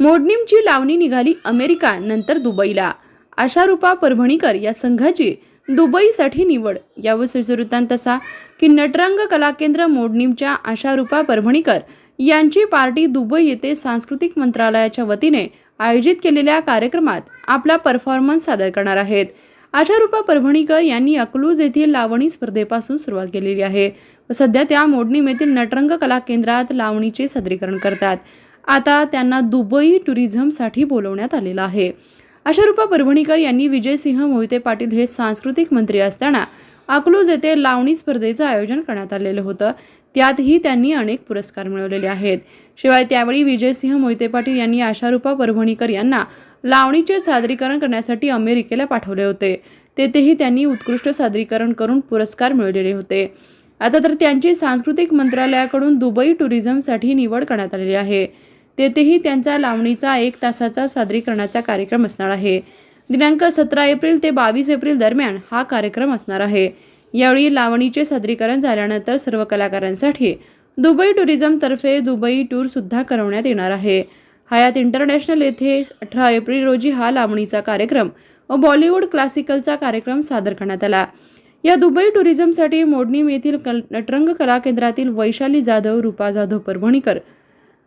मोडणीमची लावणी निघाली अमेरिका नंतर दुबईला. आशारूपा परभणीकर या संघाची दुबईसाठी निवड. याविषयीचा वृत्तांत असा की नटरंग कला केंद्र मोडणीमच्या आशारूपा परभणीकर यांची पार्टी दुबई येथे सांस्कृतिक मंत्रालयाच्या वतीने आयोजित केलेल्या कार्यक्रमात आपला परफॉर्मन्स सादर करणार आहेत. आशारूपा परभणीकर यांनी अकलूज येथील लावणी स्पर्धेपासून सुरुवात केलेली आहे व सध्या त्या मोडणीम येथील नटरंग कला केंद्रात लावणीचे सादरीकरण करतात. आता त्यांना दुबई टुरिझमसाठी बोलवण्यात आलेलं आहे. आशारूपा परभणीकर यांनी विजयसिंह मोहिते पाटील हे सांस्कृतिक मंत्री असताना अकलूज येथे लावणी स्पर्धेचं आयोजन करण्यात आलेलं होतं. त्यातही त्यांनी अनेक पुरस्कार मिळवलेले आहेत. शिवाय त्यावेळी विजयसिंह मोहिते पाटील यांनी आशारूपा परभणीकर यांना लावणीचे सादरीकरण करण्यासाठी अमेरिकेला पाठवले होते. तेथेही त्यांनी उत्कृष्ट सादरीकरण करून पुरस्कार मिळवलेले होते. आता तर त्यांची सांस्कृतिक मंत्रालयाकडून दुबई टुरिझमसाठी निवड करण्यात आलेली आहे. तेथेही त्यांचा लावणीचा एक तासाचा सादरीकरणाचा कार्यक्रम असणार आहे. दिनांक सतरा एप्रिल ते बावीस एप्रिल दरम्यान हा कार्यक्रम असणार आहे. यावेळी लावणीचे सादरीकरण झाल्यानंतर सर्व कलाकारांसाठी दुबई टुरिझमतर्फे दुबई टूरसुद्धा करवण्यात येणार आहे. हयात इंटरनॅशनल येथे अठरा एप्रिल रोजी हा लावणीचा कार्यक्रम व बॉलिवूड क्लासिकलचा कार्यक्रम सादर करण्यात आला. या दुबई टुरिझमसाठी मोडणीम येथील कल नटरंग कला केंद्रातील वैशाली जाधव रूपा जाधव परभणीकर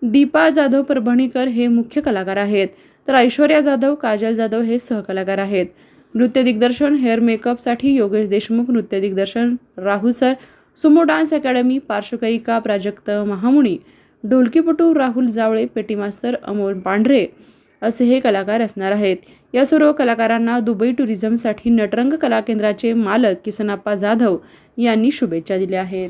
दीपा जाधव परभणीकर हे मुख्य कलाकार आहेत. तर ऐश्वर्या जाधव काजल जाधव हे सहकलाकार आहेत. नृत्य दिग्दर्शन हेअर मेकअपसाठी योगेश देशमुख नृत्य दिग्दर्शन Rahul sir Sumo dance academy पार्श्वगायिका Prajakt Mahamuni ढोलकीपटू राहुल जावळे पेटी मास्तर अमोल पांढरे असे हे कलाकार असणार आहेत. या सर्व कलाकारांना दुबई टुरिझमसाठी नटरंग कला केंद्राचे मालक किसनाप्पा जाधव यांनी शुभेच्छा दिल्या आहेत.